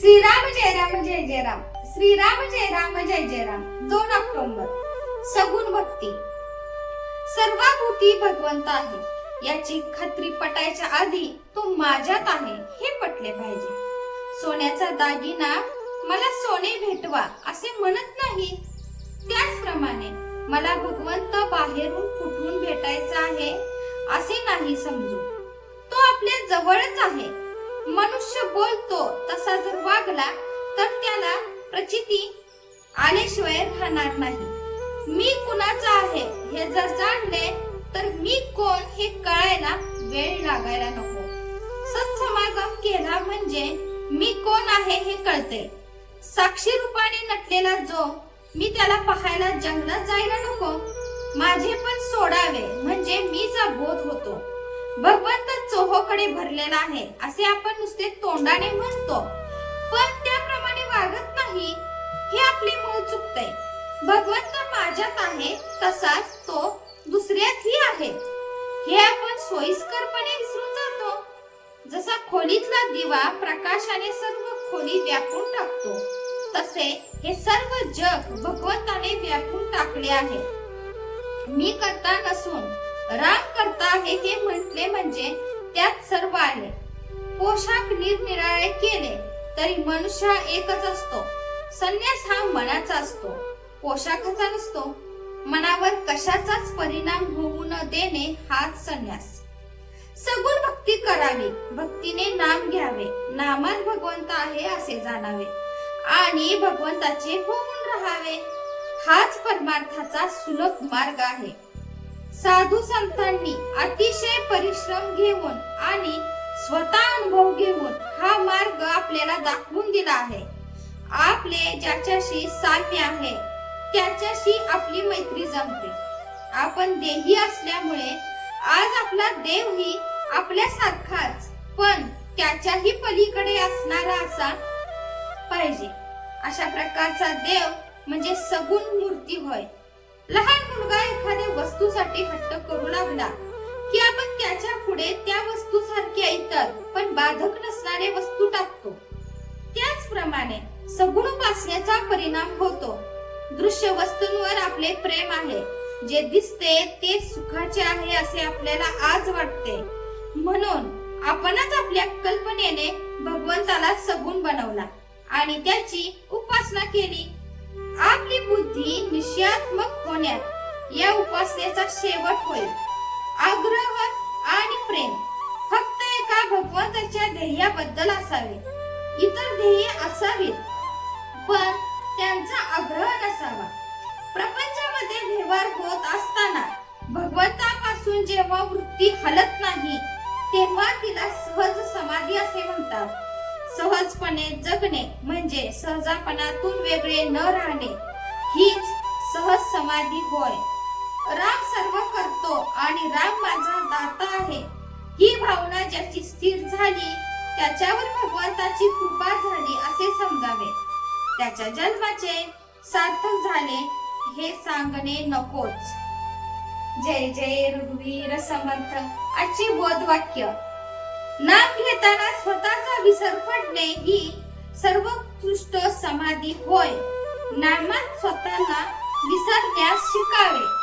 श्रीराम जय राम जय जय राम. श्रीराम जय राम जय जय राम. दोन ऑक्टोबर. सगुण भक्ती. सर्वाभूती भगवंत आहे. याची खात्री पटायच्या आधी तो माझ्यात आहे हे पटले पाहिजे. सोन्याचा दागिना मला सोने भेटवा असे म्हणत नाही. त्याचप्रमाणे मला भगवंत बाहेरून कुठून भेटायचा आहे असे नाही समजू. तो आपल्या जवळच आहे. मनुष्य बोलतो तसा जर वागला तर त्याला प्रचिती आल्याशिवाय राहणार नाही. मी कुणाचा आहे हे जर जाणले तर मी कोण हे कळायला वेळ लागायला नको. सत्समागम केला म्हणजे मी कोण आहे हे कळते. साक्षी रूपाने नटलेला जो मी त्याला पाहायला जंगलात जायला नको. माझे पण सोडावे म्हणजे मीचा बोध होतो. भगवंत चोहोकडे भरलेला आहे. असे आपण नुसते तोंडाने म्हणतो. पण त्याप्रमाणे वागत नाही हे आपले मूळ चुकते भगवंत माझ्यात आहे तसाच तो दुसऱ्यातही आहे. हे आपण सोयीस्करपणे विसरून जातो. जसा खोलीतला दिवा प्रकाशाने सर्व खोली व्यापून टाकतो तसे हे सर्व जग भगवंताने व्यापून टाकले आहे. मी करता नसून राम करता आहे हे म्हटले म्हणजे त्यात सर्व आले. पोशाख निरनिराळे केले तरी मनुष्य एकच असतो. संन्यास हा मनाचा असतो. पोशाखाचा नसतो. मनावर कशाचाच परिणाम होऊ न देणे हाच संन्यास. सगुण भक्ती करावी भक्तीने नाम घ्यावे. नामात भगवंत आहे असे जाणावे. आणि भगवंताचे होऊन राहावे. हाच परमार्थाचा सुलभ मार्ग आहे. साधू संतांनी अतिशय परिश्रम घेऊन आणि स्वतः अनुभव घेऊन हा मार्ग आपल्याला दाखवून दिला आहे. आपले ज्याच्याशी साम्य आहे त्याच्याशी आपली मैत्री जमते. आपण देही असल्यामुळे आज आपला देवही आपल्यासारखाच पण त्याच्याही पलीकडे असणारा असा पाहिजे. अशा प्रकारचा देव म्हणजे सगुण मूर्ती होय. लहान मुलगा एखाद्या वस्तूसाठी हट्ट करू लागला की आपण त्याच्या पुढे त्या वस्तूसारख्या इतर पण बाधक नसणारे वस्तू टाकतो. त्याचप्रमाणे सगुण उपासनेचा परिणाम होतो. दृश्य वस्तूंवर आपले प्रेम आहे. जे दिसते ते सुखाचे आहे असे आपल्याला आज वाटते. म्हणून आपणच आपल्या कल्पनेने भगवंताला सगुण बनवला आणि त्याची उपासना केली बुद्धी होण्यात या उपासनेचा शेवट होईल. आग्रह आणि प्रेम फक्त एका भगवंताच्या ध्येयाबद्दल असावे. इतर ध्येय असावीत पण त्यांचा आग्रह नसावा. प्रपंचामध्ये व्यवहार होत असताना भगवंतापासून जेव्हा वृत्ती हलत नाही तेव्हा तिला सहज समाधी असे म्हणतात. सहजपणे जगणे म्हणजे सहजापणातून वेगळे न राहणे हीच सहज समाधी होय. राम सर्व करतो आणि राम माझा दाता आहे. ही भावना ज्याची स्थिर झाली त्याच्यावर भगवंताची कृपा झाली असे समजावे. त्याच्या जन्माचे सार्थक झाले हे सांगणे नकोच. जय जय रघुवीर समर्थ आजचे बोध वाक्य नाम घेताना स्वतःचा विसर पडणे ही सर्वोत्कृष्ट समाधी होय. नामात स्वतःला विसरण्यास शिकावे.